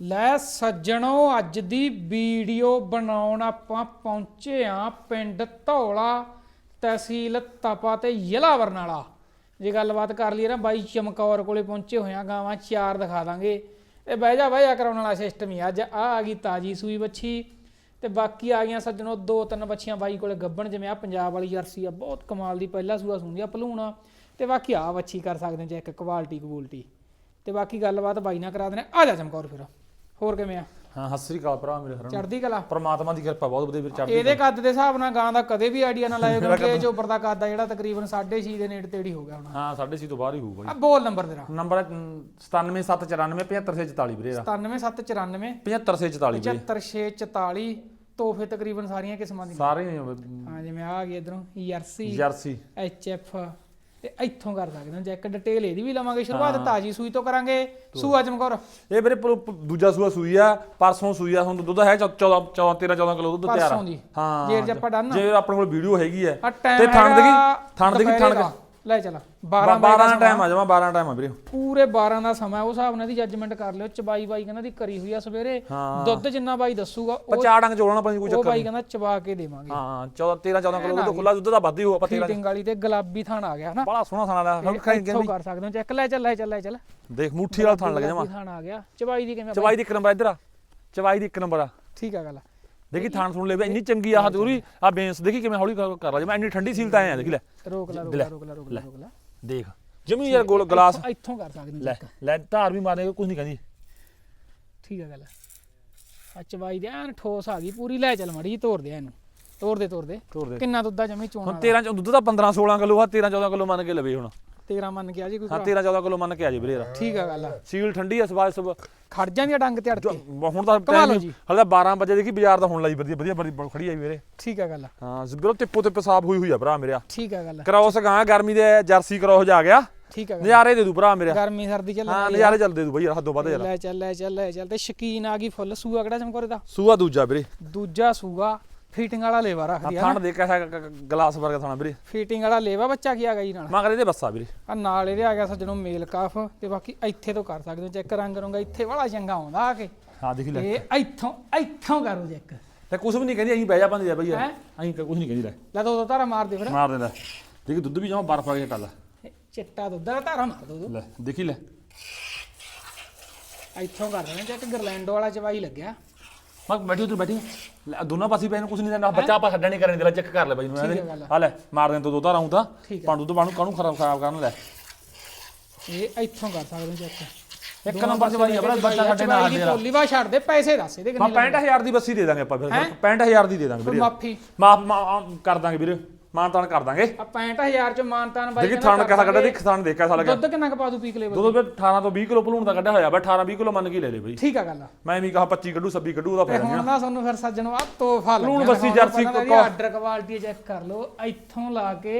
ਲੈ ਸੱਜਣੋ, ਅੱਜ ਦੀ ਵੀਡੀਓ ਬਣਾਉਣ ਆਪਾਂ ਪਹੁੰਚੇ ਆ ਪਿੰਡ ਧੌਲਾ ਤਹਿਸੀਲ ਤਪਾ ਤੇ ਜ਼ਿਲ੍ਹਾ ਬਰਨਾਲਾ। ਜੇ ਗੱਲਬਾਤ ਕਰ ਲਈਏ ਨਾ, ਬਾਈ ਚਮਕੌਰ ਕੋਲੇ ਪਹੁੰਚੇ ਹੋਇਆ ਗਾਵਾਂ ਚਾਰ ਦਿਖਾ ਦਾਂਗੇ। ਇਹ ਬਹਿ ਜਾ ਬਹਿ ਜਾ ਕਰਾਉਣ ਵਾਲਾ ਸਿਸਟਮ ਹੀ ਅੱਜ ਆ ਆ ਗਈ ਤਾਜੀ ਸੂਈ ਬੱਚੀ ਤੇ ਬਾਕੀ ਆ ਗਈਆਂ ਸੱਜਣੋ, ਦੋ ਤਿੰਨ ਬੱਚੀਆਂ ਬਾਈ ਕੋਲੇ ਗੱਬਣ ਜਿਵੇਂ ਆ, ਪੰਜਾਬ ਵਾਲੀ ਜਰਸੀ ਆ, ਬਹੁਤ ਕਮਾਲ ਦੀ ਪਹਿਲਾ ਸੂਆ ਸੁਣਦੀ ਆ, ਭਲੂਣਾ ਤੇ ਬਾਕੀ ਆ ਬੱਚੀ ਕਰ ਸਕਦੇ ਜੇ ਇੱਕ ਕੁਆਲਿਟੀ ਕਬੂਲਟੀ ਤੇ ਬਾਕੀ ਗੱਲਬਾਤ ਬਾਈ ਨਾਲ ਕਰਾ ਦੇਣੇ ਆ ਜਾ ਚਮਕੌਰ ਫਿਰ। ਹੋਰ ਕਿਵੇਂ ਆ? ਹਾਂ ਸਤਿ ਸ੍ਰੀ ਅਕਾਲ ਭਰਾ ਮੇਰੇ ਹਰਨ ਚੜਦੀ ਕਲਾ। ਪਰਮਾਤਮਾ ਦੀ ਕਿਰਪਾ ਬਹੁਤ ਵਧੀਆ ਵੀਰ ਚੜ੍ਹਦੀ ਇਹਦੇ ਕੱਦ ਦੇ ਹਿਸਾਬ ਨਾਲ ਗਾਂ ਦਾ ਕਦੇ ਵੀ ਆਈਡੀਆ ਨਾ ਲਾਇਓ ਕਿਉਂਕਿ ਇਹ ਚੋਬਰ ਦਾ ਕੱਦ ਆ ਜਿਹੜਾ ਤਕਰੀਬਨ 6.5 ਦੇ ਨੇੜੇ ਤੇੜੀ ਹੋ ਗਿਆ ਹੁਣ। ਹਾਂ 6.5 ਤੋਂ ਬਾਹਰ ਹੀ ਹੋਊਗਾ ਆ ਬੋਲ ਨੰਬਰ ਤੇਰਾ। ਜੀ ਨੰਬਰ 97794 75644 ਵੀਰੇ 97794 75644 ਵੀਰੇ। 75644 ਤੋਹਫੇ ਤਕਰੀਬਨ ਸਾਰੀਆਂ ਕਿਸਮਾਂ ਦੀਆਂ ਸਾਰੇ ਹੀ ਜਿਵੇਂ ਆ ਗਈ ਇਧਰੋਂ ਯਰਸੀ ਜਰਸੀ। ਐਚਐਫ ਤੇ ਇੱਥੋਂ ਕਰ ਸਕਦੇ ਹਾਂ ਜੇ ਇੱਕ ਡਿਟੇਲ ਇਹਦੀ ਵੀ ਲਵਾਂਗੇ ਸ਼ੁਰੂਆਤ ਤਾਜੀ ਸੂਈ ਤੋਂ ਕਰਾਂਗੇ। ਸੂਆ ਚਮਕੌਰ। ਇਹ ਵੀਰੇ ਦੂਜਾ ਸੂਆ ਸੂਈ ਆ ਪਰਸੋਂ ਸੂਈ ਆ ਹੁਣ ਦੁੱਧ ਹੈ 14 14 13 14 ਕਿਲੋ ਦੁੱਧ ਤਿਆਰ ਪਰਸੋਂ ਆ ਦੀ। ਹਾਂ। ਜੇਰ ਜੇ ਆਪਾਂ ਡਨ ਜੇ ਆਪਣੇ ਕੋਲ ਵੀਡੀਓ ਹੈਗੀ ਆ ਟਾਈਮ ਤੇ ਥਣ ਦੇਖੀ ਥਣ ਦੇਖੀ ਥਣ ਲੈ ਚਲਾ 12 12 ਟਾਈਮ ਆ ਜਾਵਾ 12 ਟਾਈਮ ਆ ਵੀਰੇ। ਪੂਰੇ 12 ਦਾ ਸਮਾਂ ਉਸ ਹਿਸਾਬ ਨਾਲ ਦੀ ਜੱਜਮੈਂਟ ਕਰ ਲਿਓ ਚਬਾਈ ਬਾਈ ਕਹਿੰਦਾ ਦੀ ਕਰੀ ਹੋਈ ਆ ਸਵੇਰੇ। ਦੁੱਧ ਜਿੰਨਾ ਬਾਈ ਦੱਸੂਗਾ ਉਹ ਚਾਰ ਡੰਗ ਜੋੜਨਾ ਪੰਜ ਕੋਈ ਉਹ ਚੱਕਰ ਬਾਈ ਕਹਿੰਦਾ ਚਬਾ ਕੇ ਦੇਵਾਂਗੇ। ਹਾਂ 14 13 14 ਕਿਲੋ ਦੁੱਧ ਖੁੱਲਾ ਦੁੱਧ ਦਾ ਵੱਧ ਹੀ ਹੋਊ ਆਪਾਂ 13 ਫੀਟਿੰਗ ਵਾਲੀ ਤੇ ਗੁਲਾਬੀ ਥਣ ਆ ਗਿਆ ਹਨਾ? ਬੜਾ ਸੋਹਣਾ ਥਾਣਾ ਦਾ ਹੁਣ ਖਾਈ ਕਰ ਸਕਦੇ ਹੋ ਚੈੱਕ ਲੈ ਚੱਲ ਲੈ ਚੱਲ ਲੈ ਚੱਲ। ਦੇਖ ਮੁੱਠੀ ਵਾਲਾ ਥਾਣ ਲੱਗ ਜਾਵਾ। ਥਣ ਆ ਗਿਆ। ਚਬਾਈ ਦੀ ਕਿਵੇਂ ਬਾਈ? ਚਵਾਈ ਦੀ ਇੱਕ ਨੰਬਰ ਇੱਧਰ ਆ। ਚਵਾਈ ਦੀ ਇੱਕ ਨੰਬਰ ਆ। ਠੀਕ ਆ ਗੱਲ ਦੇਖੀ ਥਾਣ ਸੁਣ ਲੈ ਵੀ ਇੰਨੀ ਚੰਗੀ ਆ ਹਦੂਰੀ ਆ ਬੇਂਸ ਦੇਖੀ ਕਿਵੇਂ ਹੌਲੀ ਕਰ ਲਾ ਜਿਵੇਂ ਇੰਨੀ ਠੰਡੀ ਸੀਲ ਤਾਂ ਆਇਆ ਦੇਖੀ ਲੈ। ਰੋਕ ਲੈ ਰੋਕ ਲੈ ਰੋਕ ਲੈ ਰੋਕ ਲੈ ਦੇਖ ਜਮੀ ਯਾਰ ਗੋਲ ਗਲਾਸ। ਇੱਥੋਂ- ਕਰ ਸਕਦੇ ਲੈ ਲੈ ਧਾਰ ਵੀ ਮਾਰੇ ਕੁਝ ਨਹੀਂ ਕਹਿੰਦੀ। ਠੀਕ ਆ ਗੱਲ। ਆ ਚਬਾਈ ਦੇ ਐਨ ਠੋਸ ਆ ਗਈ ਪੂਰੀ ਲੈ ਚੱਲ ਮੜੀ ਤੋੜ ਦੇ ਇਹਨੂੰ। ਤੋੜ ਦੇ ਤੋੜ ਦੇ। ਕਿੰਨਾ ਦੁੱਧ ਆ ਜਮੀ ਚੋਣਾ ਹੁਣ 13 ਚ ਦੁੱਧ ਦਾ 15 16 ਕਿਲੋ ਆ 13 14 ਕਿਲੋ ਮੰਨ ਕੇ ਲਵੇ ਹੁਣ। 13 ਮੰਨ ਕੇ ਆ ਜੀ ਕੋਈ ਹਾਂ 13 14 ਕਿਲੋ ਮੰਨ ਕੇ ਆ ਜੇ ਵੀਰੇ ਯਾਰ ਠੀਕ ਆ ਗੱਲ ਆ। ਸੀਲ ਠੰਡੀ ਆ ਸਵਾਜ ਸਭ ਖੜ ਜਾਂਦੀਆਂ ਡੰਗ ਤੇ ਅੜ ਕੇ ਹੁਣ ਤਾਂ ਟਾਈਮ ਜੀ। ਹਲੇ 12 ਵਜੇ ਦੇਖੀ ਬਾਜ਼ਾਰ ਦਾ ਹੁਣ ਲਾਈ ਵਧੀਆ ਵਧੀਆ ਬੜੀ ਖੜੀ ਆਈ ਵੀਰੇ। ਠੀਕ ਆ ਗੱਲ ਹਾਂ ਜ਼ਬਰੋ ਟਿੱਪੋ ਟਿੱਪ ਸਾਫ਼ ਹੋਈ ਹੋਈ ਆ ਭਰਾ ਮੇਰਿਆ। ਠੀਕ ਆ ਗੱਲ ਕ੍ਰੋਸ ਗਾਂ ਗਰਮੀ ਦੇ ਜਰਸੀ ਕ੍ਰੋਸ ਜਾ ਗਿਆ। ਠੀਕ ਆ ਨਜ਼ਾਰੇ ਦੇ ਦੂ ਭਰਾ ਮੇਰਿਆ। ਗਰਮੀ ਸਰਦੀ ਚੱਲ ਹਾਂ ਨਜ਼ਾਰੇ ਚੱਲਦੇ ਦੂ ਬਈ ਯਾਰ ਹੱਦੋਂ ਵੱਧ ਚੱਲ ਲੈ ਚੱਲ ਲੈ ਚੱਲ। ਤੇ ਸ਼ਕੀਨ ਆ ਗਈ ਫੁੱਲ। ਸੂਆ ਕਿਹੜਾ ਚਮਕੋਰੇ ਦਾ? ਸੂਆ ਦੂਜਾ ਵੀਰੇ। ਦੂਜਾ ਸੂਆ। ਫੀਟਿੰਗ ਵਾਲਾ ਲੇਵਾ ਆ ਰੱਖਦੀ ਆ ਥਣ ਦੇ ਕਿਹਾ ਗਲਾਸ ਵਰਗਾ ਥਾਣਾ ਵੀਰੇ। ਫੀਟਿੰਗ ਵਾਲਾ ਲੇਵਾ ਬੱਚਾ ਕੀ ਆ ਗਿਆ ਜੀ ਨਾਲ? ਮਗਰ ਇਹਦੇ ਬੱਸਾ ਵੀਰੇ। ਆ ਨਾਲ ਇਹਦੇ ਆ ਗਿਆ ਸੱਜਣੋ ਮੇਲ ਕਾਫ ਤੇ ਬਾਕੀ ਇੱਥੇ ਤੋਂ ਕਰ ਸਕਦੇ ਹੋ ਚੈੱਕ ਰੰਗ ਰੰਗਾ ਇੱਥੇ ਵਾਲਾ ਚੰਗਾ ਆਉਂਦਾ ਆ ਕੇ। ਹਾਂ ਦੇਖੀ ਲੈ। ਇਹ ਇੱਥੋਂ ਇੱਥੋਂ ਕਰੋ ਚੈੱਕ। ਤੇ ਕੁਝ ਵੀ ਨਹੀਂ ਕਹਿੰਦੀ ਅਸੀਂ ਬਹਿ ਜਾ ਪੰਦੀ ਆ ਹੈਂ? ਅਸੀਂ ਕੁਝ ਨਹੀਂ ਕਹਿੰਦੀ ਲੈ। ਲੈ ਦੋ ਦੋ ਧਾਰਾ ਮਾਰ ਦੇ ਫਿਰ। ਮਾਰ ਦਿੰਦਾ ਦੇਖੀ ਦੁੱਧ ਵੀ ਜਮਾ ਬਰਫ ਟੱਲ ਇਹ ਚਿੱਟਾ ਦੁੱਧ ਦਾ ਧਾਰਾ ਮਾਰ ਦੋ ਦੋ। ਲੈ ਦੇਖੀ ਲੈ। ਇੱਥੋਂ ਕਰ ਦੇਣਾ ਚੈੱਕ ਗਰਲੈਂਡੋ ਵਾਲਾ ਚਵਾਈ ਲੱਗਿਆ। ਮੈਂ ਬੈਠੀ ਉੱਧਰ ਬੈਠੀ। ਲੈ ਦੋਨਾਂ ਪਾਸੇ ਪੈਨ ਕੁਝ ਨਹੀਂ ਦੇਣਾ। ਬੱਚਾ ਆਪਾਂ ਛੱਡਣ ਨਹੀਂ ਕਰਨ ਦੇ ਲੈ ਚੈੱਕ ਕਰ ਲੈ ਬਾਈ ਨੂੰ। ਠੀਕ ਹੈ ਗੱਲ ਆ। ਆ ਲੈ ਮਾਰ ਦੇ ਤੋ ਦੋ ਧਾਰਾਂ ਤਾਂ। ਠੀਕ ਹੈ। ਪਾਣ ਦੁੱਧ ਬਾਣੂ ਕਾਹਨੂੰ ਖਰਾਬ ਖਰਾਬ ਕਰਨ ਲੈ। ਇਹ ਇੱਥੋਂ ਕਰ ਸਕਦੇ ਹੋ ਚੈੱਕ। ਇੱਕ ਨੰਬਰ ਚ ਬਾਈ ਆਪਣਾ ਬੱਚਾ ਸਾਡੇ ਨਾਲ ਦੀ ਪੋਲੀ ਵਾ ਛੱਡ ਦੇ ਪੈਸੇ ਦੱਸ ਇਹਦੇ ਮੈਂ ਕਿੰਨੇ 65000 ਦੀ ਬੱਸੀ ਦੇ ਦਾਂਗੇ ਆਪਾਂ ਫਿਰ। ਹੈਂ? 65000 ਦੀ ਦੇ ਦਾਂਗੇ ਵੀਰੇ। ਮਾਫੀ ਮਾਫ ਕਰ ਦਾਂਗੇ ਵੀਰੇ। ਮਾਨ ਤਾਨ ਕਰ ਦਾਂਗੇ। ਆ 65000 ਚ ਮਾਨਤਾਨ ਬਾਈ ਕਹਿੰਦਾ ਥਣ ਕਿਹਦਾ ਕੱਢਿਆ। ਦੇਖ ਥਣ ਦੇਖ ਕਿਹਦਾ ਲੱਗਿਆ ਦੁੱਧ ਕਿੰਨਾ ਕੁ ਪਾ ਦੂ ਪੀਕ ਲੈਵਲ ਦੁੱਧ ਫਿਰ 18 ਤੋਂ 20 ਕਿਲੋ ਭਲੂਣ ਦਾ ਕੱਢਿਆ ਹੋਇਆ ਬਈ 18 20 ਕਿਲੋ ਮੰਨ ਕੇ ਲੈ ਲੈ ਬਈ। ਠੀਕ ਆ ਗੱਲ ਮੈਂ ਵੀ ਕਹਾ 25 ਕੱਢੂ 26 ਕੱਢੂ ਉਹਦਾ ਫਾਇਦਾ ਹੁਣ ਨਹੀਂ ਨਾ ਤੁਹਾਨੂੰ ਫਿਰ ਸੱਜਣ ਆ ਤੋਹਫਾ ਲੱਗਿਆ ਲੂਣ ਬੱਸੀ jersey co- order quality check ਕਰ ਲਓ ਇੱਥੋਂ ਲਾ ਕੇ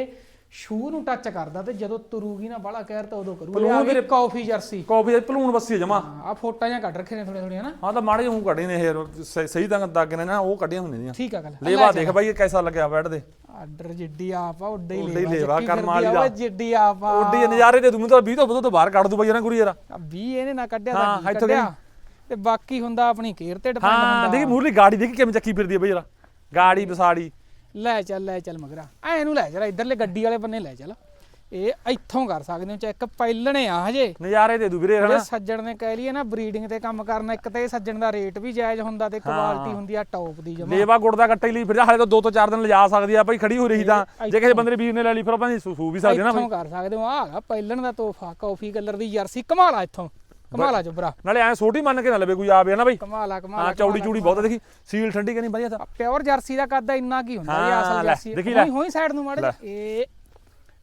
ਸ਼ੂ ਨੂੰ ਟੱਚ ਕਰਦਾ ਤੇ ਜਦੋਂ ਤੁਰੂਗੀ ਨਾ ਬੜਾ ਕਹਿਰ ਤਾਂ ਉਦੋਂ ਕਰੂ। ਭਲੂਣ ਵੀਰੇ ਕਾਫੀ ਜਰਸੀ ਕਾਫੀ ਦੇ ਭਲੂਣ ਬੱਸੀ ਜਮਾ। ਆ ਫੋਟਾਂ ਜਾਂ ਕੱਢ ਰੱਖੇ ਨੇ ਥੋੜੇ ਥੋੜੀਆਂ ਨਾ? ਹਾਂ ਤਾਂ ਮਾੜੇ ਜਿਹੇ ਕੱਢੇ ਨੇ ਇਹ ਸ- ਸਹੀ ਤਾਂ ਦਾਗ ਨੇ ਨਾ ਉਹ ਕੱਢੀਆਂ ਹੁੰਦੀਆਂ ਨੇ। ਠੀਕ ਆ ਗੱਲ। ਲੇਵਾ ਦੇਖ ਬਾਈ ਇਹ ਕਿਹਦਾ ਲੱਗਿਆ ਬੈਠ ਦੇ। ਆਰਡਰ ਜਿੱਡੀ ਆਪ ਆ ਉੱਡੇ ਉੱਡੇ ਹੀ ਹੀ ਲੇਵਾ, ਚੱਕੀ ਕਰਮ ਫਿਰਦੀ ਵਾਲੀ ਆ, ਦਾ। ਓਏ ਜਿੱਡੀ ਆਪ ਆ। ਉੱਡੀ ਨਜ਼ਾਰੇ ਦੇ ਦੂੰ ਤਾਂ 20 ਤੋਂ ਤੋਂ ਬਾਹਰ ਕੱਢ ਦੂ ਬਾਈ ਇਹਨਾਂ ਗੁਰੀ ਯਾਰ ਆ 20 ਇਹਨੇ ਨਾ ਕੱਢਿਆ ਹਾਂ, ਤਾਂ ਕੀ ਇੱਥੋਂ ਕੱਢਿਆ। ਤੇ ਬਾਕੀ ਹੁੰਦਾ ਆਪਣੀ ਕੇਅਰ ਤੇ ਡਿਪੈਂਡ ਹਾਂ ਹੁੰਦਾ। ਦੇਖੀ ਮੂਰਲੀ ਗਾੜੀ ਦੇਖੀ ਕਿਵੇਂ ਚੱਕੀ ਫਿਰਦੀ ਹੈ ਬਈ ਯਾਰ ਗਾੜੀ ਬਸਾੜੀ ਲੈ ਚੱਲ ਲੈ ਚੱਲ ਮਗਰਾ। ਐ ਨੂੰ ਲੈ ਚੱਲ ਇਧਰਲੇ ਗੱਡੀ ਵਾਲੇ ਬੰਨੇ ਲੈ ਚੱਲ। ਇਹ ਇੱਥੋਂ ਕਰ ਸਕਦੇ ਹੋ ਚੈੱਕ ਪਹਿਲਣੇ ਆ ਹਜੇ। ਨਜ਼ਾਰੇ ਦੇ ਦੂ ਵੀਰੇ ਹਨਾ? ਸੱਜਣ ਨੇ ਕਹਿ ਲਈਏ ਨਾ ਬਰੀਡਿੰਗ ਤੇ ਕੰਮ ਕਰਨਾ ਇੱਕ ਤੇ ਇਹ ਸੱਜਣ ਦਾ ਰੇਟ ਵੀ ਜਾਇਜ਼ ਹੁੰਦਾ ਤੇ ਕੁਆਲਿਟੀ ਹੁੰਦੀ ਆ ਟੌਪ ਦੀ ਜਮਾ। ਲੇਵਾ ਗੁੜ ਦਾ ਕੱਟੇ ਲਈ ਫਿਰ ਹਾਲੇ ਤਾਂ 2 ਤੋਂ 4 ਦਿਨ ਲਿਜਾ ਸਕਦੀ ਆ ਭਾਈ ਖੜੀ ਹੋ ਰਹੀ ਤਾਂ। ਜੇ ਕਿਸੇ ਬੰਦੇ ਨੇ ਵੀਰ ਨੇ ਲੈ ਲਈ ਫਿਰ ਆਪਾਂ ਸੂ ਵੀ ਸਕਦੇ ਨਾ ਇੱਥੋਂ ਕਰ ਸਕਦੇ ਹੋ। ਆ ਹੈਗਾ ਪਹਿਲਣ ਦਾ ਤੋਹਫਾ ਕਾਫੀ ਕਲਰ ਦੀ ਜਰਸੀ ਕਮਾਲਾ ਇੱਥੋਂ। ਕਮਾਲਾ ਜਬਰਾ ਨਾਲੇ ਐ ਛੋਟੀ ਮੰਨ ਕੇ ਨਾ ਲਵੇ ਕੋਈ ਆਵੇ ਨਾ ਬਈ। ਕਮਾਲਾ ਕਮਾਲਾ ਹਾਂ ਚੌੜੀ ਚੂੜੀ ਬਹੁਤ ਆ। ਦੇਖੀ ਸੀਲ ਠੰਡੀ ਕਿ ਨਹੀਂ ਵਧੀਆ ਤਾਂ। ਪਿਓਰ ਜਰਸੀ ਦਾ ਕੱਦ ਇੰਨਾ ਕੀ ਹੁੰਦਾ ਇਹ ਅਸਲ ਜਰਸੀ। ਹੋਈ ਹੋਈ ਸਾਈਡ ਨੂੰ ਮਾੜੇ। ਇਹ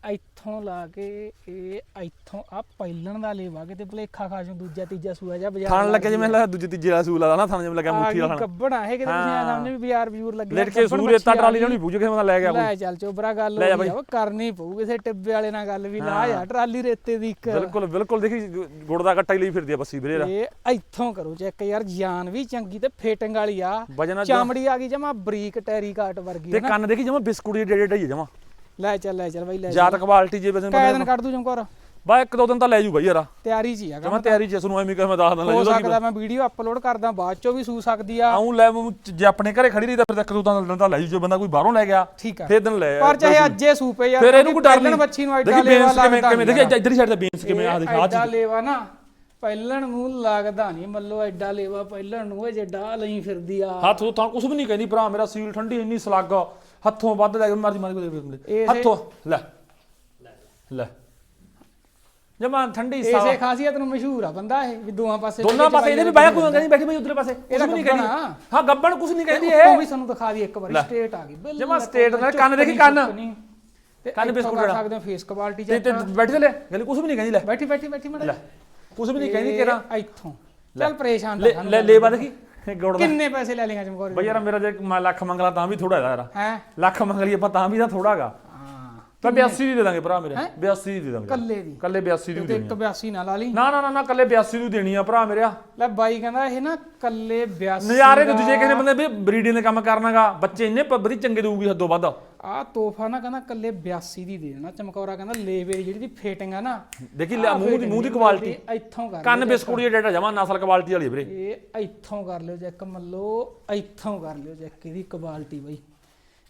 ਇੱਥੋਂ ਲਾ ਕੇ ਇਹ ਇੱਥੋਂ ਆ ਪਹਿਲਣ ਦਾ ਲੇਵਾ ਕਿਤੇ ਭਲੇਖਾ ਖਾ ਜੂ ਦੂਜਾ ਤੀਜਾ ਸੂਆ ਜਾ ਬਾਜ਼ਾਰ ਥਣ ਲੱਗੇ ਜਿਵੇਂ ਲੱਗਾ ਦੂਜੇ ਤੀਜੇ ਵਾਲਾ ਸੂਲ ਆਦਾ ਨਾ ਥਣ ਜਿਵੇਂ ਲੱਗਾ ਮੁੱਠੀ ਵਾਲਾ ਥਣ ਕੱਬਣਾ ਹੈ ਕਿਤੇ ਤੁਸੀਂ ਆ ਸਾਹਮਣੇ ਵੀ ਬਾਜ਼ਾਰ ਬਿਜੂਰ ਲੱਗੇ ਲੇਟ ਕੇ ਸੂਰੇ ਤਾਂ ਟਰਾਲੀ ਲਾਉਣੀ ਪੂਜੇ ਕਿਸੇ ਬੰਦਾ ਲੈ ਗਿਆ ਲੈ ਚੱਲ ਚੋਬਰਾ ਗੱਲ ਆ ਕਰਨੀ ਪਊ ਕਿਸੇ ਟਿੱਬੇ ਵਾਲੇ ਨਾਲ ਗੱਲ ਵੀ ਲਾ ਯਾਰ ਟਰਾਲੀ ਰੇਤੇ ਦੀ ਇੱਕ। ਬਿਲਕੁਲ ਬਿਲਕੁਲ ਦੇਖੀ ਗੁੜ ਦਾ ਕੱਟਾ ਹੀ ਲਈ ਫਿਰਦੀ ਆ ਬੱਸੀ ਵੀਰੇ। ਇਹ ਇੱਥੋਂ ਕਰੋ ਚੈੱਕ ਯਾਰ ਜਾਨ ਵੀ ਚੰਗੀ ਤੇ ਫੇਟਿੰਗ ਵਾਲੀ ਆ। ਆ ਚਾਮੜੀ ਆ ਗਈ ਜਮਾ ਬਰੀਕ ਟੈਰੀ ਕਾਟ ਵਰਗੀ ਤੇ ਕੰਨ ਦੇਖੀ ਜਮਾ ਬਿਸਕੁਟ ਦੀ ਡੇਡੇ ਢਾਈ ਜਮਾ। ਲੈ ਚੱਲ ਲੈ ਚੱਲ ਬਾਈ ਲੈ ਜਾਤ ਕੁਆਲਿਟੀ ਜੇ ਬਸ ਕਾਇ ਦਿਨ ਕੱਢ ਦੂ ਜਮਕੌਰ ਬਾ ਇੱਕ ਦੋ ਦਿਨ ਤਾਂ ਲੈ ਜੂ ਬਾਈ ਯਾਰ। ਤਿਆਰੀ 'ਚ ਹੀ ਆ ਜਮਾ ਤਿਆਰੀ ਚ ਨੂੰ ਐਵੇਂ ਕਿ ਮੈਂ ਦੱਸ ਦਿੰਦਾ ਹੋ ਸਕਦਾ ਮੈਂ ਵੀਡੀਓ ਅਪਲੋਡ ਕਰਦਾ ਬਾਅਦ ਚੋਂ ਵੀ ਸੂ ਸਕਦੀ ਆ। ਆਉਂ ਲੈ ਮੂੰ ਜੇ ਆਪਣੇ ਘਰੇ ਖੜੀ ਰਹੀ ਤਾਂ ਫਿਰ ਇੱਕ ਦੋ ਦਿਨ ਤਾਂ ਲੈ ਜੂ ਜੇ ਬੰਦਾ ਕੋਈ ਬਾਹਰੋਂ ਲੈ ਗਿਆ ਠੀਕ ਆ। ਫਿਰ ਦਿਨ ਲੈ ਪਰ ਚਾਹੇ ਅੱਜੇ ਸੂਪੇ ਯਾਰ ਫਿਰ ਇਹਨੂੰ ਕੋਈ ਡਰ ਨਹੀਂ। ਬੱਚੀ ਨੂੰ ਐਡਾ ਲੇਵਾ ਲੱਗਦਾ ਕਿਵੇਂ ਦੇਖੀ ਇੱਧਰ ਹੀ ਸਾਈਡ ਤੇ ਬੇਨਸ ਕਿਵੇਂ ਆ ਦੇਖ ਆ ਐਡਾ ਲੇਵਾ ਨਾ। ਪਹਿਲਣ ਨੂੰ ਲੱਗਦਾ ਨਹੀਂ ਮੱਲੋ ਐਡਾ ਲੇਵਾ ਪਹਿਲਣ ਨੂੰ ਇਹ ਜੱਡਾ ਲਈ ਫਿਰਦੀ ਆ। ਹੱਥ ਤੋਂ ਤਾਂ ਕੁਝ ਵੀ ਨਹੀਂ ਕਹਿੰਦੀ ਭਰਾ ਮੇਰਾ ਸੀਲ ਠੰਡੀ ਇੰਨੀ ਸਲੱਗ ਹੱਥੋਂ ਵੱਧ ਲੈ ਕੇ ਮਰਜ਼ੀ ਮਾਰੀ ਇਹ ਹੱਥੋਂ ਲੈ। ਲੈ। ਜਮਾ ਠੰਡੀ ਸਾ ਇਸੇ ਖਾਸੀਅਤ ਨੂੰ ਮਸ਼ਹੂਰ ਆ ਬੰਦਾ ਇਹ ਵੀ ਦੋਹਾਂ ਪਾਸੇ ਦੋਨਾਂ ਪਾਸੇ ਇਹਦੇ ਵੀ ਬਾਇਆ ਕੋਈ ਕਹਿੰਦੀ ਬੈਠੀ ਬਈ ਉਧਰਲੇ ਪਾਸੇ ਕੁਝ ਨਹੀਂ ਕਹਿੰਦੀ। ਹਾਂ ਗੱਬਣ ਕੁਝ ਨਹੀਂ ਕਹਿੰਦੀ ਉਹ ਇਹ। ਵੀ ਸਾਨੂੰ ਦਿਖਾ ਦੀ ਇੱਕ ਵਾਰੀ ਸਟੇਟ ਆ ਗਈ ਬਿਲਕੁਲ ਜਮਾਂ straight ਨਾਲ ਕੰਨ ਦੇਖੀ ਕੰਨ। ਕੰਨ ਬਿਸਕੁਟ ਕਰ। ਸਕਦੇ ਹੋ ਫੇਸ ਕੁਆਲਿਟੀ ਤੇ ਚ ਤੇ ਬੈਠੀ ਲੈ ਗੱਲ ਕੁਝ ਵੀ ਨਹੀਂ ਕਹਿੰਦੀ ਲੈ। ਬੈਠੀ ਬੈਠੀ ਬੈਠੀ ਲੈ। ਮੜਾ ਕੁਝ ਵੀ ਨਹੀਂ ਕਹਿੰਦੀ ਤੇਰਾ। ਇੱਥੋਂ। ਚੱਲ ਪਰੇਸ਼ਾਨ ਲੈ ਲੈ ਲੈ ਬਾ ਦੇਖੀ ਗੋੜ ਦਾ। ਕਿੰਨੇ ਪੈਸੇ ਲੈ ਲੇਗਾ ਚਮਕੌਰ ਬਈ ਯਾਰ ਮੇਰਾ ਜੇ ਮੈਂ ਲੱਖ ਮੰਗਲਾ ਤਾਂ ਵੀ ਥੋੜਾ ਯਾਰ। ਹੈ? ਲੱਖ ਮੰਗ ਲਈ ਆਪਾਂ ਤਾਂ ਵੀ ਤਾਂ ਥੋੜਾ ਹੈਗਾ। ਹਾਂ। ਤਾਂ 82 ਦੀ ਦੇ ਦਾਂਗੇ ਭਰਾ ਮੇਰੇ। 82 ਦੀ ਦੇ ਦਾਂਗੇ। ਕੱਲੇ ਦੀ। ਕੱਲੇ 82 ਦੀ ਤੇ ਦੇਣੀ ਇੱਕ 82 ਨਾ ਲਾ ਲਈ ਨਾ ਨਾ ਨਾ ਨਾ ਕੱਲੇ 82 ਦੀ ਦੇਣੀ ਆ ਭਰਾ ਮੇਰਿਆ। ਲੈ ਬਾਈ ਕਹਿੰਦਾ ਇਹ ਨਾ ਕੱਲੇ 82 ਨਜ਼ਾਰੇ ਦੂਜੇ ਕਿਸੇ ਬੰਦੇ ਵੀ ਬਰੀਡਿੰਗ ਦੇ ਕੰਮ ਕਰਨਾਗਾ। ਬੱਚੇ ਇੰਨੇ ਪ- ਵਧੀਆ ਚੰਗੇ ਦਊਗੀ ਹੱਦੋਂ ਵੱਧ। ਆ ਤੋਹਫਾ ਨਾ ਕਹਿੰਦਾ ਕੱਲੇ 82 ਦੀ ਦੇ ਦੇਣਾ ਚਮਕੌਰਾ ਕਹਿੰਦਾ ਲੇਵੇ ਜਿਹੜੀ ਦੀ ਫੇਟਿੰਗ ਆ ਨਾ। ਦੇਖੀ ਲੈ ਮੂੰਹ ਦੀ ਮੂੰਹ ਦੀ ਕੁਆਲਿਟੀ ਇੱਥੋਂ ਕਰ ਕੰਨ ਬਿਸਕੁਟ ਜਿਹੜਾ ਡੇਟਾ ਜਮਾ ਨਸਲ ਕੁਆਲਿਟੀ ਵਾਲੀ ਵੀਰੇ। ਇਹ ਇੱਥੋਂ ਕਰ ਲਿਓ ਚੈੱਕ ਮੱਲੋ ਇੱਥੋਂ ਕਰ ਲਿਓ ਚੈੱਕ ਇਹਦੀ ਕੁਆਲਿਟੀ ਬਾਈ।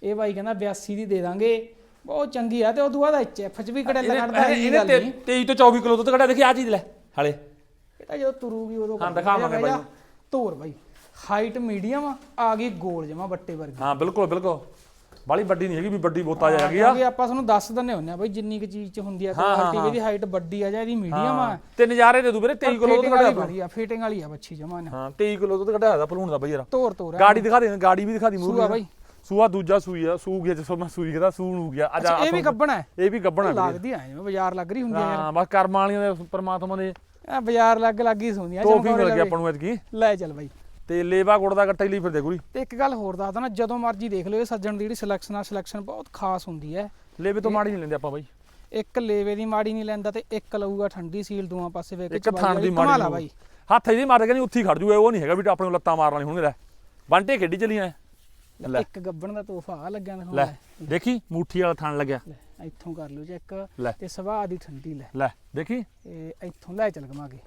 ਇਹ ਬਾਈ ਕਹਿੰਦਾ 82 ਦੀ ਦੇ ਦਾਂਗੇ। ਬਹੁਤ ਚੰਗੀ ਆ ਤੇ ਉਦੋਂ ਬਾਅਦ ਐਚਐਫ ਚ ਵੀ ਕੜੇਲਾ ਕੱਢਦਾ ਇਹ ਇਹਨੇ ਗੱਲ ਤੇ- ਨਹੀਂ। 23 ਤੋਂ 24 ਕਿਲੋ ਦੁੱਧ ਕੱਢਿਆ ਦੇਖੀ ਆ ਚੀਜ਼ ਲੈ ਹਾਲੇ। ਇਹ ਤਾਂ ਜਦੋਂ ਤੁਰੂਗੀ ਉਦੋਂ ਹਾਂ, ਦਿਖਾਵਾਂਗੇ ਬਾਈ। ਤੋਰ ਬਾਈ। ਹਾਈਟ ਮੀਡੀਅਮ ਆ ਗਈ ਗੋਲ ਜਮਾ ਬੱਟੇ ਵਰਗੀ। ਹਾਂ ਬਿਲਕੁਲ ਬਿਲਕੁਲ। ਬਾਲੀ ਵੱਡੀ ਨਹੀਂ ਹੈਗੀ ਵੀ ਵੱਡੀ ਬੋਤਾ ਜਾਏਗੀ ਆ। ਕਿਉਂਕਿ ਆਪਾਂ ਤੁਹਾਨੂੰ ਦੱਸ ਦਿੰਨੇ ਹੁੰਨੇ ਆ ਬਾਈ ਜਿੰਨੀ ਕੁ ਚੀਜ਼ ਚ ਹੁੰਦੀ ਆ ਕੁਆਲਿਟੀ ਇਹਦੀ ਹਾਈਟ ਵੱਡੀ ਆ ਜਾਂ ਇਹਦੀ ਮੀਡੀਅਮ ਆ। ਤੇ ਨਜ਼ਾਰੇ ਦੇ ਦੂ ਵੀਰੇ 23 ਕਿਲੋ ਦੁੱਧ ਕੱਢਿਆ ਬੜੀ ਆ ਫਿਟਿੰਗ ਵਾਲੀ ਆ ਬੱਚੀ ਜਮਾ ਨੇ ਹਾਂ 23 ਕਿਲੋ ਦੁੱਧ ਕੱਢਿਆ ਦਾ ਭਲੂਣ ਦਾ ਬਈ ਯਾਰ ਤੋਰ ਤੋਰ। ਗਾੜੀ ਦਿਖਾ ਦੇ ਗਾੜੀ ਵੀ ਦਿਖਾ ਦੀ ਮੂੰਹ ਸੂਆ ਬਾਈ। ਸੂਆ ਦੂਜਾ ਸੂਈ ਆ ਸੂ ਗਿਆ ਜਿਸੋ ਮੈਂ ਸੂਈ ਕਹਿੰਦਾ ਸੂਣ ਹੋ ਗਿਆ। ਅੱਜ ਇਹ ਵੀ ਗੱਬਣਾ ਹੈ। ਇਹ ਵੀ ਗੱਬਣਾ ਲੱਗਦੀ ਆ ਜਿਵੇਂ ਬਾਜ਼ਾਰ ਲੱਗ ਰਹੀ ਹੁੰਦੀ ਆ ਹਾਂ ਬਸ ਕਰਮਾਂ ਵਾਲੀਆਂ ਦੇ ਪ੍ਰਮਾਤਮਾ ਦੇ ਆ ਬਾਜ਼ਾਰ ਲੱਗ ਲੱਗੀ ਸੁਣਦੀਆਂ ਤੋਹਫੀ ਮਿਲ ਗਿਆ ਆਪਾਂ ਨੂੰ ਐਤਕੀ। ਲੈ ਚੱਲ ਬਾਈ। ਤੇ ਲੇਵਾ ਗੁੜ ਦਾ ਗੱਟਾ ਹੀ ਲਈ ਫਿਰਦੇ ਗੁਰੀ ਤੇ ਇੱਕ ਗੱਲ ਹੋਰ ਦੱਸਦਾ ਨਾ ਜਦੋਂ ਮਰਜ਼ੀ ਦੇਖ ਲਿਓ ਇਹ ਸੱਜਣ ਦੀ ਜਿਹੜੀ ਸਿਲੈਕਸ਼ਨ ਆ ਸਿਲੈਕਸ਼ਨ ਬਹੁਤ ਖਾਸ ਹੁੰਦੀ ਹੈ। ਲੇਵੇ ਤੋਂ ਮਾੜੀ ਨਹੀਂ ਲੈਂਦੇ ਆਪਾਂ ਬਾਈ। ਇੱਕ ਲੇਵੇ ਦੀ ਮਾੜੀ ਨਹੀਂ ਲੈਂਦਾ ਤੇ ਇੱਕ ਲਊਗਾ ਠੰਡੀ ਸੀਲ ਦੋਵਾਂ ਪਾਸੇ ਵੇਖ ਕੇ ਇੱਕ ਥਾਣ ਦੀ ਆ ਮਾੜੀ ਬਾਈ। ਹੱਥ ਇਹਦੀ ਮਾਰ ਕੇ ਨਹੀਂ ਉੱਥੀ ਖੜ ਜੂਗਾ ਉਹ ਨਹੀਂ ਹੈਗਾ ਵੀ ਆਪਣੇ ਨੂੰ ਲੱਤਾਂ ਮਾਰਨ ਵਾਲੀ ਹੋਣਗੇ ਲੈ। ਬੰਟੇ ਖੇਡੀ ਚਲੀਆਂ ਲੈ। ਇੱਕ ਗੱਬਣ ਦਾ ਤੋਹਫਾ ਆ ਲੱਗਿਆ ਦਿਖਾਉਣਾ ਲੈ ਦੇਖੀ ਮੂਠੀ ਵਾਲਾ ਥਣ ਲੱਗਿਆ। ਲੈ ਇੱਥੋਂ ਕਰ ਲਿਓ ਚੈੱਕ ਲੈ। ਤੇ ਸਵਾਹ ਦੀ ਠੰਡੀ ਲੈ। ਲੈ ਦੇਖੀ। ਇਹ ਇੱਥੋਂ ਲੈ ਚੱਲ ਕੇ।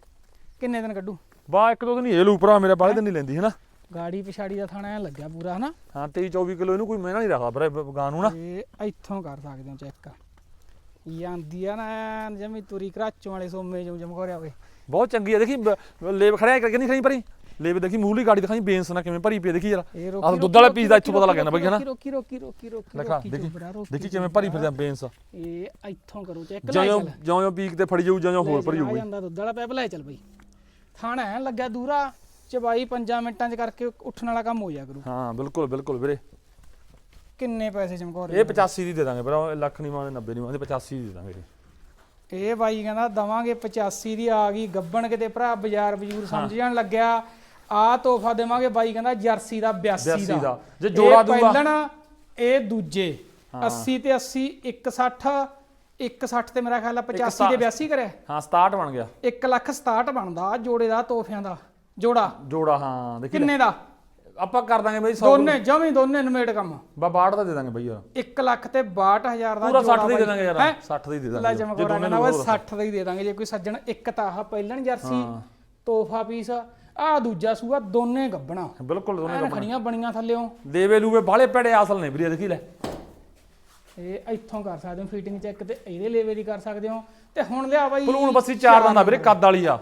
ਕਿੰਨੇ ਦਿਨ ਕੱਢੂ? ਬਾ ਇੱਕ ਦੋ ਦਿਨ ਹੀ ਇਹ ਲੂ ਭਰਾ ਮੇਰੇ ਬਾਲੇ ਦਿਨ ਨਹੀਂ ਲੈਂਦੀ ਹਨਾ? ਗਾੜੀ ਪਿਛਾੜੀ ਦਾ ਥਾਣਾ ਐਂ ਲੱਗਿਆ ਪੂਰਾ ਹਨਾ? ਹਾਂ 23 24 ਕਿਲੋ ਇਹਨੂੰ ਕੋਈ ਮਹਿੰਗਾ ਨਹੀਂ ਰੱਖਦਾ ਭਰਾ ਗਾਂ ਨੂੰ ਨਾ। ਇਹ ਇੱਥੋਂ ਕਰ ਸਕਦੇ ਹੋ ਚੈੱਕ। ਜਾਂਦੀ ਆ ਨਾ ਜਮੀ ਤੁਰੀ ਕਰਾਚੋਂ ਵਾਲੇ ਸੋਮੇ ਜੋ ਜਮਖੋਰਿਆ ਹੋਵੇ ਬਹੁਤ ਚੰਗੀ ਆ ਦੇਖੀ ਬ- ਲੇਵ ਖੜਿਆ ਕਰਕੇ ਨਹੀਂ ਖੜੀ ਭਰੀ ਲੇਵ ਦੇਖੀ ਮੂਹਲੀ ਗਾੜੀ ਦਿਖਾਈ ਬੇਂਸ ਨਾ ਕਿਵੇਂ ਭਰੀ ਪਈ ਦੇਖੀ ਯਾਰ ਆਹ ਦੁੱਧ ਵਾਲੇ ਪੀਸ ਦਾ ਇੱਥੋਂ ਪਤਾ ਲੱਗ ਜਾਂਦਾ ਬਈ ਹਨਾ? ਰੋਕੀ ਰੋਕੀ ਰੋਕੀ ਰੋਕੀ ਲਖਾ ਰੋਕੀ ਦੇਖੀ ਕਿਵੇਂ ਭਰੀ ਫਿਰਦਾ ਬੇਂਸ ਇਹ ਇੱਥੋਂ ਕਰੋ ਚੈੱਕ ਲੈ ਜਿਉਂ ਜਿਉਂ ਪੀਕ ਤੇ ਫੜੀ ਜਾਊ ਜਿਉਂ ਜਿਉਂ ਹੋਰ ਭਰੀ ਆ ਜਾਊਗੀ ਜਾਂਦਾ ਦੁੱਧ ਵਾਲਾ ਪੈਪ ਲੈ ਚੱਲ ਬਈ। ਥਾਣਾ ਐ ਲੱਗਿਆ ਦੂਰਾ ਚਬਾਈ 5 ਮਿੰਟਾਂ ਚ ਕਰਕੇ ਉੱਠਣ ਵਾਲਾ ਕੰਮ ਹੋ ਜਾ ਕਰੂ। ਹਾਂ ਬਿਲਕੁਲ ਬਿਲਕੁਲ ਵੀਰੇ। ਕਿੰਨੇ ਪੈਸੇ ਚਮਕੌਰ ਇਹ 85 ਦੀ ਦੇ ਦਾਂਗੇ ਭਰਾ ਇਹ ਲੱਖ ਨਹੀਂ ਮੰਗਦੇ 90 ਨਹੀਂ ਮੰਗਦੇ 85 ਦੀ ਦੇ ਦਾਂਗੇ ਇਹ ਬਾਈ ਕਹਿੰਦਾ ਦਵਾਂਗੇ 85 ਦੀ ਆ ਗਈ ਗੱਬਣ ਕਿਤੇ ਭਰਾ ਬਾਜ਼ਾਰ ਬਜੂਰ ਸਮਝ ਜਾਣ ਲੱਗਿਆ। ਆ ਤੋਹਫਾ ਦੇਵਾਂਗੇ ਬਾਈ ਕਹਿੰਦਾ ਜਰਸੀ ਦਾ 82 82 ਦਾ। ਜੇ ਜੋੜਾ ਦੂਗਾ। ਪਹਿਲਣ ਇਹ ਦੂਜੇ 80 ਤੇ 80 160 160 ਤੇ ਮੇਰਾ ਖਿਆਲ ਆ 85 ਤੇ 82 ਕਰਿਆ। ਹਾਂ 67 ਬਣ ਗਿਆ। 1 ਲੱਖ 67 ਬਣਦਾ ਜੋੜੇ ਦਾ ਤੋਹਫਿਆਂ ਦਾ। ਜੋੜਾ। ਜੋੜਾ ਹਾਂ ਦੇਖੀ ਲੈ। ਕਿੰਨੇ ਦਾ? ਆਪਾਂ ਕਰ ਦਾਂਗੇ ਬਈ 100 ਦੋਨੇ ਜਮੀ ਦੋਨੇ ਨਮੇੜ ਕੰਮ। ਬਾ 62 ਦਾ ਦੇ ਦਾਂਗੇ ਬਈ ਯਾਰ। 1 ਲੱਖ ਤੇ 62000 ਦਾ ਪੂਰਾ 60 ਜੋੜਾ ਦੀ ਦੇ। ਦਾਂਗੇ ਯਾਰ। ਹੈਂ? 60 ਦੀ ਦੇ ਲੈ ਦਾਂਗੇ। ਜਮਕੋਰਾ ਕਹਿੰਦਾ ਵਾ 60 ਦਾ ਹੀ ਦੇ ਦਾਂਗੇ। ਜੇ ਕੋਈ ਸੱਜਣ ਇੱਕ ਤਾਂ ਆਹ ਪਹਿਲਣ ਜਰਸੀ। ਤੋਹਫਾ ਪੀਸ ਆ ਦੂਜਾ ਸੂਆ ਦੋਨੇ ਗੱਬਣਾ। ਬਿਲਕੁਲ ਦੋਨੇ ਐਨ ਖੜੀਆਂ ਬਣੀਆਂ ਥੱਲਿਓਂ। ਦੇਵੇ ਲੂਵੇ ਬਾਲੇ ਪੜੇ ਅਸਲ ਨੇ ਵੀਰੇ ਦੇਖੀ ਲੈ। ਇਹ ਇੱਥੋਂ ਕਰ ਸਕਦੇ ਹੋ ਫਿਟਿੰਗ ਚੈੱਕ ਤੇ ਇਹਦੇ ਲੇਵੇ ਦੀ ਕਰ ਸਕਦੇ ਹੋ। ਤੇ ਹੁਣ ਲਿਆ ਬਾਈ ਭਲੂਣ ਬੱਸੀ ਚਾਰ ਦੰਦਾ ਵੀਰੇ ਕੱਦ ਵਾਲੀ ਆ।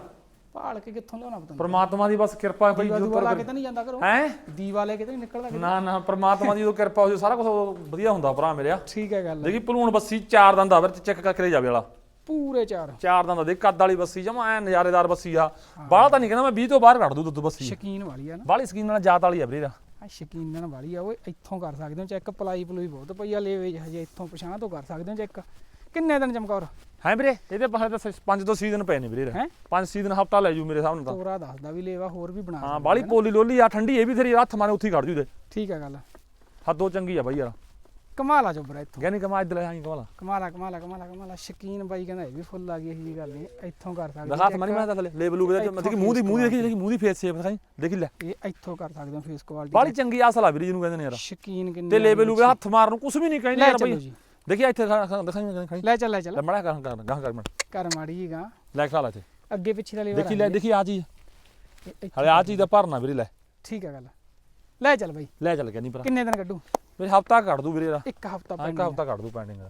ਭਾਲ ਕੇ ਕਿੱਥੋਂ ਲਿਆਉਣਾ ਪਤਾ ਪ੍ਰਮਾਤਮਾ ਦੀ ਬਸ ਕਿਰਪਾ ਬਈ ਦੀਵਾ ਜੋ ਦੂਵਾ ਲਾ ਕੇ ਤਾਂ ਨਹੀਂ ਜਾਂਦਾ ਘਰੋਂ। ਹੈ? ਦੀਵਾ ਲੈ ਕੇ ਤਾਂ ਨਹੀਂ ਨਿਕਲਦਾ। ਨਾ ਨਾ ਪ੍ਰਮਾਤਮਾ ਦੀ ਜਦੋਂ ਕਿਰਪਾ ਹੋ ਸਾਰਾ ਕੁਝ ਵਧੀਆ ਹੁੰਦਾ ਭਰਾ ਮੇਰਿਆ। ਠੀਕ ਹੈ ਗੱਲ ਦੇਖੀ ਭਲੂਣ ਬੱਸੀ ਚਾਰ ਦੰਦਾ ਵੀਰੇ ਚੈੱਕ ਕਰਕੇ ਜਾਵੇ ਵਾਲਾ ਪੂਰੇ ਚਾਰ। ਚਾਰ ਦੰਦਾ ਦੇ ਕੱਦ ਵਾਲੀ ਬੱਸੀ ਜਮਾ ਐ ਨਜ਼ਾਰੇਦਾਰ ਬੱਸੀ ਆ। ਬਾਹਲਾ ਤਾਂ ਨਹੀਂ ਕਹਿੰਦਾ ਮੈਂ 20 ਤੋਂ ਬਾਹਰ ਕੱਢ ਦੂ ਦੁੱਧ ਬੱਸੀ। ਸ਼ਕੀਨ ਵਾਲੀ ਆ ਨਾ। ਬਾਹਲੀ ਸਕੀਨ ਨਾਲ ਜਾਤ ਵਾਲੀ ਆ ਵੀਰੇ ਆ ਸ਼ਕੀਨਨ ਵਾਲੀ ਆ ਓਏ ਇੱਥੋਂ ਕਰ ਸਕਦੇ ਹੋ ਚੈੱਕ ਪਲਾਈ ਪਲੂਈ ਬਹੁਤ ਪਈ ਆ ਲੇਵੇ ਹਜੇ ਇੱਥੋਂ ਪਛਾਂ ਤੋਂ ਕਰ ਸਕਦੇ ਹੋ ਚੈੱਕ ਕਿੰਨੇ ਦਿਨ ਚਮਕੌਰ? ਹੈ ਵੀਰੇ ਇਹਦੇ ਪਾਸੇ ਤਾਂ 5 ਤੋਂ 6 ਦਿਨ ਪਏ ਨੇ ਵੀਰੇ ਹੈਂ? 5 6 ਦਿਨ ਹਫਤਾ ਲੈ ਜੂ ਮੇਰੇ ਹਿਸਾਬ ਨਾਲ ਤਾਂ। ਤੋਰਾ ਦੱਸਦਾ ਵੀ ਲੇਵਾ ਹੋਰ ਵੀ ਬਣਾ ਹਾਂ ਬਾਹਲੀ ਪੋਲੀ ਲੋਲੀ ਆ ਠੰਡੀ ਇਹ ਵੀ ਤੇਰੀ ਹੱਥ ਮਾਰੇ ਉੱਥੇ ਹੀ ਕੱਢ ਜੂ ਦੇ ਠੀਕ ਹੈ ਗੱਲ। ਹੱਦੋਂ ਚੰਗੀ ਆ ਬਾਈ ਯਾਰ। ਕਮਾਲ ਆ ਚੋਬਰਾ ਇੱਥੋਂ। ਗੈਨੀ ਕਮਾ ਇੱਧਰ ਆਈ ਕਮਾਲਾ ਕਮਾਲਾ ਕਮਾਲਾ ਕਮਾਲਾ ਕਮਾਲਾ ਸ਼ਕੀਨ ਬਾਈ ਕਹਿੰਦਾ ਇਹ ਵੀ ਫੁੱਲ ਆ ਗਈ ਇਹੀ ਜੀ ਗੱਲ ਨਹੀਂ ਇੱਥੋਂ ਕਰ ਸਕਦੇ ਦਿਖਾ ਹੱਥ ਮਾਰੀ ਮੈਂ ਤਾਂ ਥੱਲੇ ਲੇਬਲ ਤੇ ਮਤਲਬ ਕਿ ਮੂੰਹ ਦੀ ਮੂੰਹ ਦੀ ਦੇਖੀ ਮੂੰਹ ਦੀ ਫੇਸ ਸ਼ੇਪ ਦਿਖਾਈ ਦੇਖੀ ਲੈ। ਇਹ ਇੱਥੋਂ ਕਰ ਸਕਦੇ ਹੋ ਫੇਸ ਕੁਆਲਿਟੀ ਬਾਹਲੀ ਚੰਗੀ ਅਸਲ ਆ ਵੀਰੇ ਜਿਹਨੂੰ ਕਹਿੰਦੇ ਨੇ ਯਾਰ। ਸ਼ਕੀਨ ਕਿੰਨੇ ਤੇ ਲੇਬਲ ਲੂਬਲ ਹੱਥ ਮਾਰਨ ਨੂੰ ਕੁਝ ਵੀ ਨਹੀਂ ਕਹਿੰਦੇ ਯਾਰ ਬਾਈ। ਦੇਖੀ ਇੱਥੇ ਦਿਖਾਈ ਖੜੀ ਲੈ ਚੱਲ ਲੈ ਚੱਲ। ਮੜਾ ਕਰ ਕਰ ਗਾਂ ਕਰ ਮੜ ਕਰ। ਮਾੜੀ ਜੀ ਗਾ। ਲੈ ਖਾ ਲੈ ਤੇ ਅੱਗੇ ਪਿੱਛੇ ਦਾ ਲੀਵਰ ਦੇਖੀ ਲੈ ਦੇਖੀ ਆ ਚੀਜ਼। ਹਲੇ ਆ ਚੀਜ਼ ਦਾ ਭਰਨਾ ਵੀਰੇ ਲੈ। ਠੀਕ ਹੈ ਗੱਲ। ਲੈ ਚੱਲ ਬਾਈ। ਲੈ ਚੱਲ ਗਿਆ ਨਹੀਂ ਭਰਾ। ਕਿੰਨੇ ਦਿਨ ਕੱਢੂ? ਵੀਰੇ ਹਫਤਾ ਕੱਢ ਦੂ ਵੀਰੇ ਦਾ ਇੱਕ ਹਫਤਾ ਇੱਕ ਪੈਂਡਿੰਗ ਹਫਤਾ ਕੱਢ ਦੂ ਪੈਂਡਿੰਗ ਦਾ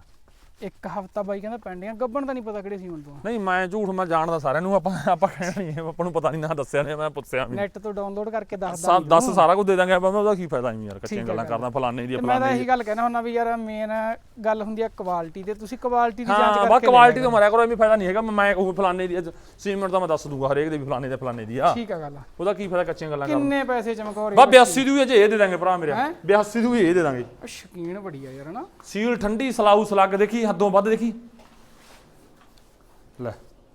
ਇੱਕ ਹਫਤਾ ਬਾਈ ਕਹਿੰਦਾ ਪੈਂਡਿੰਗ ਗੱਬਣ ਦਾ ਨਹੀਂ ਪਤਾ ਕਿਹੜੇ ਸੀ ਹੁਣ ਤੋਂ। ਨਹੀਂ ਮੈਂ ਝੂਠ ਮੈਂ ਜਾਣਦਾ ਸਾਰਿਆਂ ਨੂੰ ਆਪਾਂ ਆਪਾਂ ਕਹਿਣਾ ਨਹੀਂ ਹੈ ਆਪਾਂ ਨੂੰ ਪਤਾ ਨਹੀਂ ਨਾ ਦੱਸਿਆ ਨੇ ਮੈਂ ਪੁੱਛਿਆ ਵੀ। ਨੈਟ ਤੋਂ ਡਾਊਨਲੋਡ ਕਰਕੇ ਦੱਸਦਾ ਸਾ- ਦੱਸ ਸਾਰਾ ਕੁਝ ਦੇ ਦਾਂਗੇ ਆਪਾਂ ਉਹਦਾ ਕੀ ਫਾਇਦਾ ਨਹੀਂ ਯਾਰ ਠੀਕ ਕੱਚੀਆਂ ਹੈ ਗੱਲਾਂ। ਕਰਦਾ ਫਲਾਣੇ ਦੀ ਤੇ ਮੈਂ ਤਾਂ ਫਲਾਣੇ ਇਹੀ ਦੀ ਗੱਲ ਕਹਿਣਾ ਹੁੰਦਾ ਵੀ ਯਾਰ ਮੇਨ ਗੱਲ ਹੁੰਦੀ ਆ ਕੁਆਲਿਟੀ ਤੇ ਤੁਸੀਂ ਕੁਆਲਿਟੀ ਦੀ ਜਾਂਚ ਹਾਂ ਕਰਕੇ ਬਾ ਕੁਆਲਿਟੀ ਲੈਣਾ ਤੋਂ ਮਰਿਆ ਕਰੋ ਐਵੇਂ ਫਾਇਦਾ ਨਹੀਂ ਹੈਗਾ ਮੈਂ ਉਹ ਫਲਾਣੇ ਦੀ ਸੀਮੈਂਟ ਦਾ ਮੈਂ ਦੱਸ ਦੂੰਗਾ ਹਰੇਕ ਦੇ ਵੀ ਫਲਾਣੇ ਦੇ ਫਲਾਣੇ ਦੀ ਆ। ਠੀਕ ਆ ਗੱਲ ਉਹਦਾ ਕੀ ਫਾਇਦਾ ਕੱਚੀਆਂ ਗੱਲਾਂ ਕਰਨ ਕਿੰਨੇ ਪੈਸੇ ਚਮਕੌਰ ਬਾ 82 ਦੀ ਵੀ ਅਜੇ ਇਹ ਦੇ ਦਾਂਗੇ ਭਰਾ ਮੇਰੇ। ਹੈਂ? 82 ਦੀ ਵੀ ਇਹ ਦੇ ਦਾਂਗੇ। ਸ਼ਕੀਨ ਬੜੀ ਆ ਯਾਰ ਹਨਾ? ਸੀਲ ਠੰਡੀ ਸਲਾਊ ਸਲੱਗ ਦੇਖੀ ਹੱਦੋਂ ਵੱਧ ਦੇਖੀ। ਲੈ।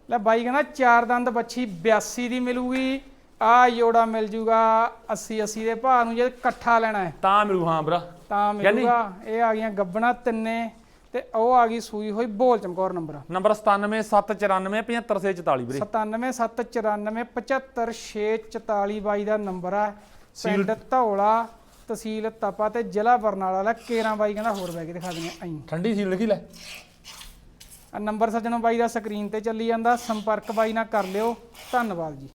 ਲੈ ਬਾਈ ਕਹਿੰਦਾ ਚਾਰ ਦੰਦ ਬੱਚੀ 82 ਦੀ ਮਿਲੂਗੀ ਆ ਜੋੜਾ ਮਿਲ ਜੂਗਾ 80 80 ਦੇ ਭਾਅ ਨੂੰ ਜੇ ਇਕੱਠਾ ਲੈਣਾ ਹੈ। ਤਾਂ ਮਿਲੂ ਹਾਂ ਭਰਾ। ਤਾਂ? ਮਿਲੂਗਾ। ਇਹ ਆ ਗਈਆਂ ਗੱਬਣਾ ਤਿੰਨੇ ਤੇ ਉਹ ਆ ਗਈ ਸੂਈ ਹੋਈ ਬੋਲ ਚਮਕੌਰ ਨੰਬਰ। ਨੰਬਰ 97794 75644 ਵੀਰੇ। 9779475644 ਬਾਈ ਦਾ ਨੰਬਰ ਆ। ਪਿੰਡ ਧੌਲਾ ਤਹਿਸੀਲ ਤਪਾ ਤੇ ਜ਼ਿਲ੍ਹਾ ਬਰਨਾਲਾ ਲੈ ਕੇਰਾਂ ਬਾਈ ਕਹਿੰਦਾ ਹੋਰ ਬੈ ਕੇ ਦਿਖਾ ਦਿੰਦੇ ਆਂ ਠੰਡੀ ਸੀਲ ਲਿਖੀ ਲੈ। ਆ ਨੰਬਰ ਸੱਜਣੋ ਬਾਈ ਦਾ ਸਕਰੀਨ ਤੇ ਚੱਲੀ ਜਾਂਦਾ ਸੰਪਰਕ ਬਾਈ ਨਾਲ ਕਰ ਲਿਓ ਧੰਨਵਾਦ ਜੀ।